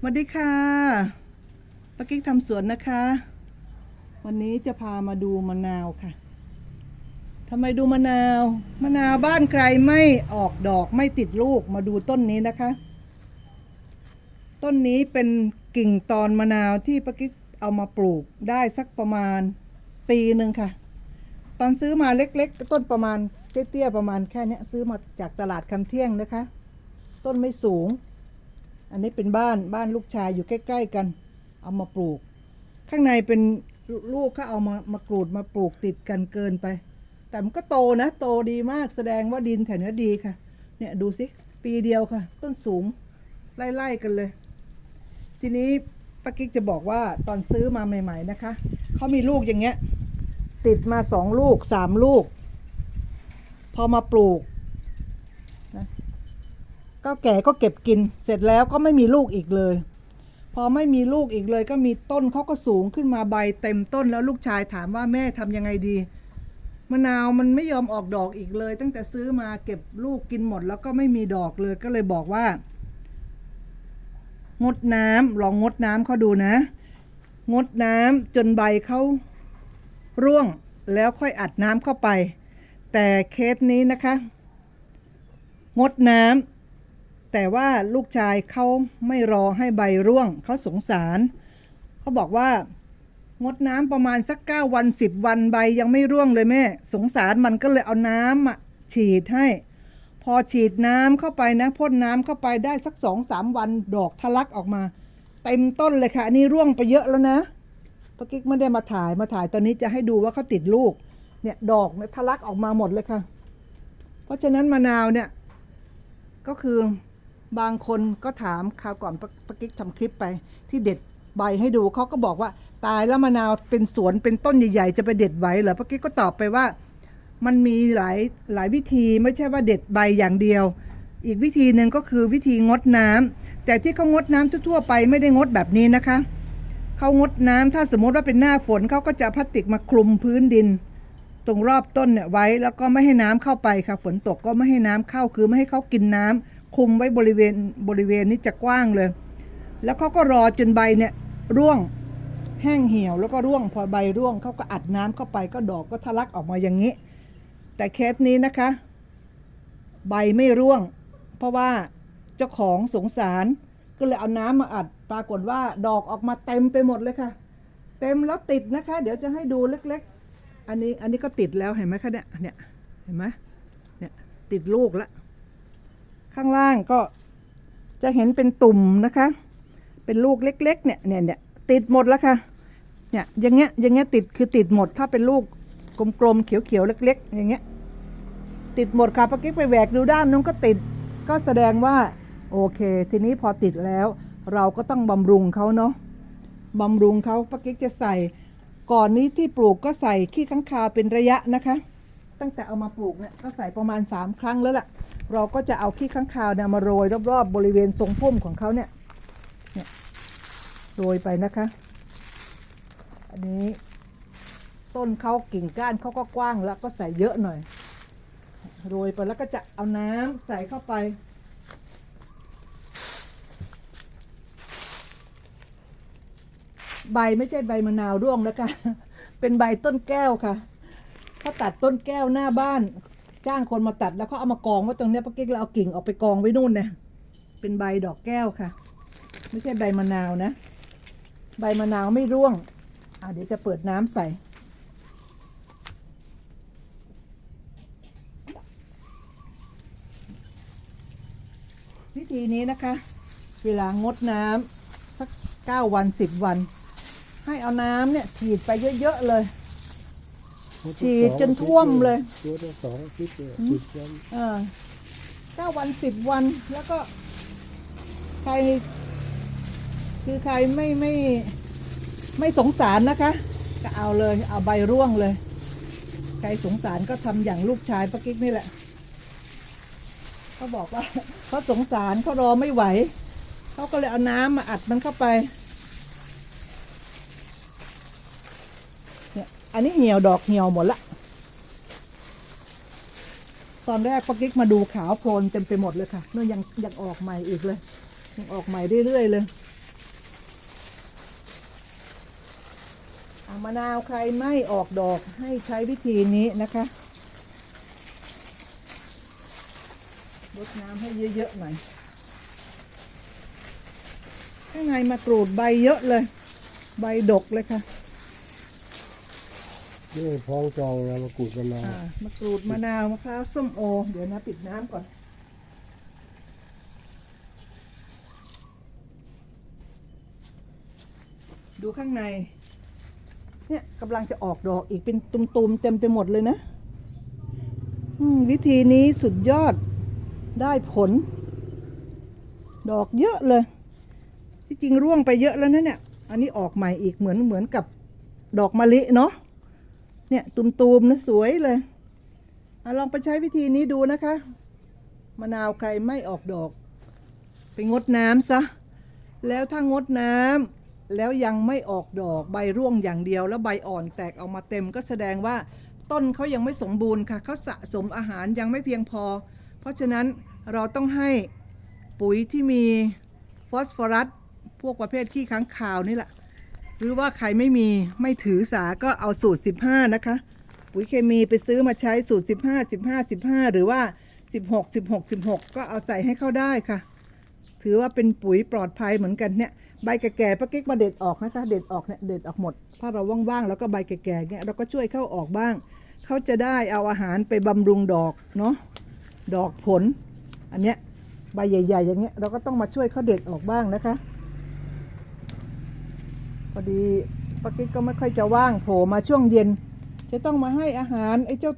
สวัสดีค่ะป้ากิ๊กทำสวนนะคะ วันนี้จะพามาดูมะนาวค่ะทำไมดูมะนาว มะนาวบ้านใครไม่ออกดอกไม่ติดลูกมาดูต้นนี้นะคะ ต้นนี้เป็นกิ่งตอนมะนาวที่ป้ากิ๊กเอามาปลูกได้สักประมาณปีหนึ่งค่ะ ตอนซื้อมาเล็กๆ ต้นประมาณเตี้ยๆประมาณแค่เนี้ยซื้อมาจากตลาดคำเที่ยงนะคะ ต้นไม่สูง อันนี้เป็นบ้านบ้านลูกชายอยู่ใกล้ ๆ กัน เอามาปลูก ข้างในเป็นลูกเขาเอามามากรูดมาปลูกติดกันเกินไป แต่มันก็โตนะโตดีมากแสดงว่าดินแถวนี้ดีค่ะ เนี่ยดูสิปีเดียวค่ะ ต้นสูงไล่ๆกันเลย ทีนี้ป้ากิ๊กจะบอกว่าตอนซื้อมาใหม่ ๆนะคะเขามีลูกอย่างเงี้ย ติดมาสองลูกสามลูก พอมาปลูก ก็แก่ก็เก็บกิน เสร็จแล้วก็ไม่มีลูกอีกเลย พอไม่มีลูกอีกเลย ก็มีต้นเขาก็สูงขึ้นมาใบเต็มต้นแล้วลูกชายถามว่าแม่ทำยังไงดีมะนาวมันไม่ยอมออกดอกอีกเลย ตั้งแต่ซื้อมาเก็บลูกกินหมดแล้วก็ไม่มีดอกเลยก็เลยบอกว่า งดน้ำลองงดน้ำเขาดูนะ งดน้ำจนใบเขาร่วงแล้วค่อยอัดน้ำเข้าไป แต่เคสนี้นะคะ งดน้ำ แต่ว่าลูกชายเขาไม่รอให้ใบร่วง เขาสงสาร เขาบอกว่างดน้ำประมาณสักเก้าวันสิบวันใบยังไม่ร่วงเลยแม่ สงสารมันก็เลยเอาน้ำอะฉีดให้ พอฉีดน้ำเข้าไปนะพ่นน้ำเข้าไปได้สักสองสามวันดอกทะลักออกมา เต็มต้นเลยค่ะ อันนี้ร่วงไปเยอะแล้วนะปากิ๊กไม่ได้มาถ่ายมาถ่ายตอนนี้จะให้ดูว่าเขาติดลูก เนี่ยดอกเนี่ยทะลักออกมาหมดเลยค่ะ เพราะฉะนั้นมะนาวเนี่ย ก็คือ บางคนก็ถามคราวก่อนปะปากิ๊กทำคลิปไป ที่เด็ดใบให้ดูเขาก็บอกว่า ตายแล้วมะนาวเป็นสวนเป็นต้นใหญ่ๆ จะไปเด็ดไหวเหรอปากิ๊กก็ตอบไปว่า มันมีหลายหลายวิธีไม่ใช่ว่าเด็ดใบอย่างเดียว อีกวิธีหนึ่งก็คือวิธีงดน้ำแต่ที่เขางดน้ำทั่วๆไปไม่ได้งดแบบนี้นะคะเขางดน้ำถ้าสมมติว่าเป็นหน้าฝนเขาก็จะพลาสติกมาคลุมพื้นดิน ตรงรอบต้นเนี่ยไว้แล้วก็ไม่ให้น้ำเข้าไปค่ะฝนตกก็ไม่ให้น้ำเข้าคือไม่ให้เขากินน้ำ คลุมไว้บริเวณบริเวณนี้จะกว้างเลย แล้วเขาก็รอจนใบเนี่ยร่วงแห้งเหี่ยวแล้วก็ร่วงพอใบร่วงเขาก็อัดน้ำเข้าไปก็ดอกก็ทะลักออกมาอย่างนี้ แต่เคสนี้นะคะ ใบไม่ร่วง เพราะว่าเจ้าของสงสารก็เลยเอาน้ำมาอัดปรากฏว่าดอกออกมาเต็มไปหมดเลยค่ะ เต็มแล้วติดนะคะ เดี๋ยวจะให้ดูเล็กๆ อันนี้อันนี้ก็ติดแล้วเห็นไหมคะเนี่ยเนี่ยเห็นไหมเนี่ยติดลูกแล้ว ข้างล่างก็จะเห็นเป็นตุ่มนะคะ เป็นลูกเล็ก ๆ เนี่ยเนี่ยเนี่ยติดหมดแล้วค่ะ เนี่ยอย่างเงี้ยอย่างเงี้ยติดคือติดหมดถ้าเป็นลูกกลมๆเขียวๆเล็ก ๆ อย่างเงี้ย ติดหมดค่ะปากิ๊กไปแหวกดูด้านนู้นก็ติดก็แสดงว่าโอเค ทีนี้พอติดแล้ว เราก็ต้องบำรุงเขาเนาะบำรุงเขาปากิ๊กจะใส่ก่อนนี้ที่ปลูกก็ใส่ขี้ข้างคาวเป็นระยะนะคะ ตั้งแต่เอามาปลูกเนี่ยก็ใส่ประมาณ 3 ครั้งแล้วล่ะ เราก็จะเอาขี้ข้างคาวเนี่ยมาโรยรอบๆบริเวณทรงพุ่มของเขาเนี่ยเนี่ยโรยไปนะคะ อันนี้ต้นเขากิ่งก้านเขาก็กว้างแล้วก็ใส่เยอะหน่อย โรยไปแล้วก็จะเอาน้ำใส่เข้าไปใบไม่ใช่ใบมะนาวร่วงนะคะ เป็นใบต้นแก้วค่ะเขาตัดต้นแก้วหน้าบ้าน จ้างคนมาตัดแล้วเขาเอามากองไว้ตรงเนี้ยป้ากิ๊กเราเอากิ่งออกไปกองไว้นู่นเนี่ยเป็นใบดอกแก้วค่ะ ไม่ใช่ใบมะนาวนะ ใบมะนาวไม่ร่วงอ่าเดี๋ยวจะเปิดน้ำใส่ วิธีนี้นะคะ เวลางดน้ำสักเก้าวันสิบวัน ให้เอาน้ำเนี่ยฉีดไปเยอะ ๆ เลย ฉีดจนท่วมเลยตัวละสองอาทิตย์เนี่ยหืมฉีดกันเออเก้าวันสิบวันแล้วก็ ใคร คือใครไม่ไม่ ไม่สงสารนะคะ ก็เอาเลย เอาใบร่วงเลย ใครสงสารก็ทำอย่างลูกชายปะกิ๊กนี่แหละเขาบอกว่าเขาสงสารเขารอไม่ไหวเขาก็เลยเอาน้ำมาอัดมันเข้าไป อันนี้เหี่ยวดอกเหี่ยวหมดละ ตอนแรกปกิ๊กมาดูขาวโพลนเต็มไปหมดเลยค่ะเนื่อยังยังออกใหม่อีกเลยยังออกใหม่เรื่อยๆเลยมะนาวใครไม่ออกดอกให้ใช้วิธีนี้นะคะรดน้ำให้เยอะๆหน่อย ข้างในมากรูดใบเยอะเลย ใบดกเลยค่ะ นี่พ้องจองนะมะกรูดมะนาวอ่ามะกรูดมะนาวมะพร้าวส้มโอ เดี๋ยวนะปิดน้ำก่อน ดูข้างใน เนี่ยกำลังจะออกดอกอีกเป็นตุ่มๆเต็มไปหมดเลยนะอืวิธีนี้สุดยอดได้ผล ดอกเยอะเลย ที่จริงร่วงไปเยอะแล้วนะเนี่ย อันนี้ออกใหม่อีกเหมือนเหมือนกับดอกมะลิเนาะ เนี่ยตุมๆนะสวยเลยอลองไปใช้วิธีนี้ดูนะคะ มะนาวใครไม่ออกดอก ไปงดน้ำซะ แล้วถ้างดน้ำแล้วยังไม่ออกดอกใบร่วงอย่างเดียว แล้วใบอ่อนแตกออกมาเต็มก็แสดงว่าต้นเขายังไม่สมบูรณ์ค่ะเขาสะสมอาหารยังไม่เพียงพอ เพราะฉะนั้นเราต้องให้ปุ๋ยที่มีฟอสฟอรัส พวกประเภทขี้ค้างคาวนี่แหละ หรือว่าใครไม่มีไม่ถือสาก็เอาสูตร 15 นะคะ ปุ๋ยเคมีไปซื้อมาใช้สูตร 15 15 15 หรือว่า 16 16 16 ก็เอาใส่ให้เข้าได้ค่ะ ถือว่าเป็นปุ๋ยปลอดภัยเหมือนกันเนี่ยใบแก่ๆป้ากิ๊กมาเด็ดออกนะคะ เด็ดออกเนี่ยเด็ดออกหมด ถ้าเราว่างๆแล้วก็ใบแก่ๆเนี่ยเราก็ช่วยเข้าออกบ้าง เขาจะได้เอาอาหารไปบำรุงดอกเนาะดอกผล อันเนี้ยใบใหญ่ ๆ อย่างเงี้ยเราก็ต้องมาช่วยเขาเด็ดออกบ้างนะคะ พอดีป้ากิ๊กก็ไม่ค่อยจะว่างโผล่มาช่วงเย็น จะต้องมาให้อาหารไอ้เจ้า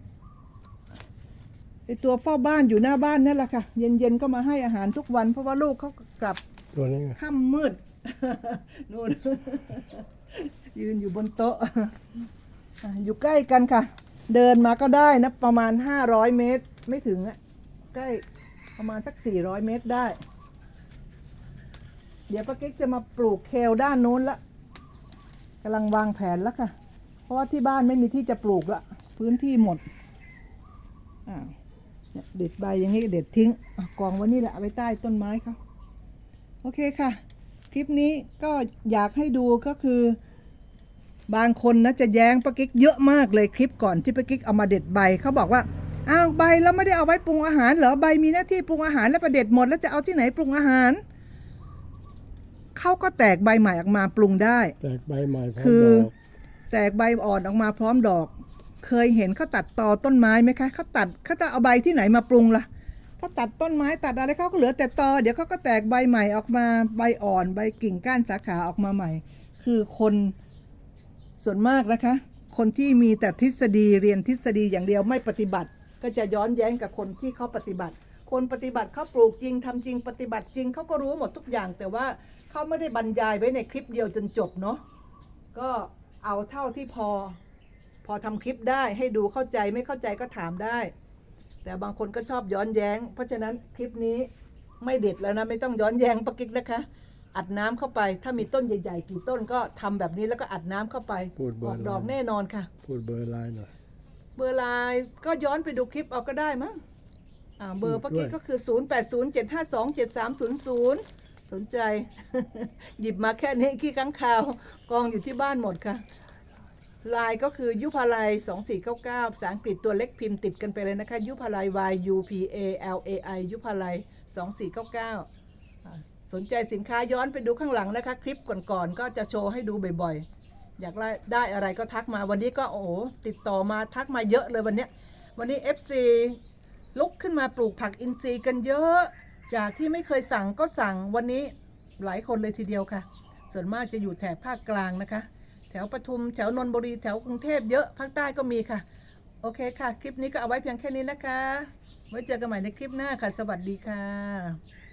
ไอ้ตัวเฝ้าบ้านอยู่หน้าบ้านนั่นแหละค่ะ เย็นๆก็มาให้อาหารทุกวัน เพราะว่าลูกเขากลับตัวนี้ไงค่ำมืดนู่นยืนอยู่บนโต๊ะอะอยู่ใกล้กันค่ะ เดินมาก็ได้นะประมาณ500เมตร ไม่ถึงอะใกล้ประมาณสัก400เมตรได้ เดี๋ยวป้ากิ๊กจะมาปลูกเคลด้านโน้นละ กำลังวางแผนแล้วค่ะ เพราะว่าที่บ้านไม่มีที่จะปลูกละพื้นที่หมดอ้าวเด็ดใบอย่างนี้เด็ดทิ้งอะกองไว้นี่แหละเอาไว้ใต้ต้นไม้เขาโอเคค่ะ คลิปนี้ก็อยากให้ดูก็คือบางคนนะจะแย้งป้ากิ๊กเยอะมากเลยคลิปก่อนที่ป้ากิ๊กเอามาเด็ดใบเขาบอกว่าอ้าวใบแล้วไม่ได้เอาไว้ปรุงอาหารเหรอใบมีหน้าที่ปรุงอาหารแล้วประเด็ดหมดแล้วจะเอาที่ไหนปรุงอาหาร เขาก็แตกใบใหม่ออกมาปรุงได้ แตกใบใหม่พร้อมคือดอกแตกใบอ่อนออกมาพร้อมดอก เคยเห็นเขาตัดตอต้นไม้ไหมคะเขาตัดเขาจะเอาใบที่ไหนมาปรุงล่ะเขาตัดต้นไม้ตัดอะไรเขาก็เหลือแต่ตอเดี๋ยวเขาก็แตกใบใหม่ออกมาใบอ่อนใบกิ่งก้านสาขาออกมาใหม่ คือคนส่วนมากนะคะ คนที่มีแต่ทฤษฎีเรียนทฤษฎีอย่างเดียวไม่ปฏิบัติ ก็จะย้อนแย้งกับคนที่เขาปฏิบัติ คนปฏิบัติเขาปลูกจริงทำจริงปฏิบัติจริงเขาก็รู้หมดทุกอย่าง แต่ว่า เขาไม่ได้บรรยายไว้ในคลิปเดียวจนจบเนาะก็เอาเท่าที่พอ พอทำคลิปได้ให้ดูเข้าใจไม่เข้าใจก็ถามได้ แต่บางคนก็ชอบย้อนแย้ง เพราะฉะนั้นคลิปนี้ไม่เด็ดแล้วนะไม่ต้องย้อนแย้งปะกิ๊กนะคะ อัดน้ำเข้าไปถ้ามีต้นใหญ่ๆกี่ต้นก็ทำแบบนี้แล้วก็อัดน้ำเข้าไปพูดเบอออกร์ดอกไลน์แน่นอนค่ะ พูดเบอร์ไลน์หน่อย เบอร์ไลน์ก็ย้อนไปดูคลิปเอาก็ได้มั้งอ่าเบอร์พูปะดด้วยกิ๊กก็คือ 0 8 0 7 5 2 7 3 0 0 สนใจ หยิบมาแค่นี้ขี้ข้างคาว กองอยู่ที่บ้านหมดค่ะลน์ก็คือยุพาลัย2499ภาษาอังกฤษตัวเล็กพิมพ์ติดกันไปเลยนะคะ ยุพาลัย Y U P A L A I ยุพาลัย2499อ่าสนใจสินค้าย้อนไปดูข้างหลังนะคะ คลิปก่อนๆ ก็จะโชว์ให้ดูบ่อยๆ อยากได้อะไรก็ทักมาวันนี้ก็โอ้ติดต่อมาทักมาเยอะเลยวันนี้ วันนี้ FC ลุกขึ้นมาปลูกผักอินทรีย์กันเยอะ จากที่ไม่เคยสั่งก็สั่งวันนี้หลายคนเลยทีเดียวค่ะ ส่วนมากจะอยู่แถบภาคกลางนะคะ แถวปทุม แถวนนทบุรี แถวกรุงเทพเยอะ ภาคใต้ก็มีค่ะ โอเคค่ะ คลิปนี้ก็เอาไว้เพียงแค่นี้นะคะ ไว้เจอกันใหม่ในคลิปหน้าค่ะ สวัสดีค่ะ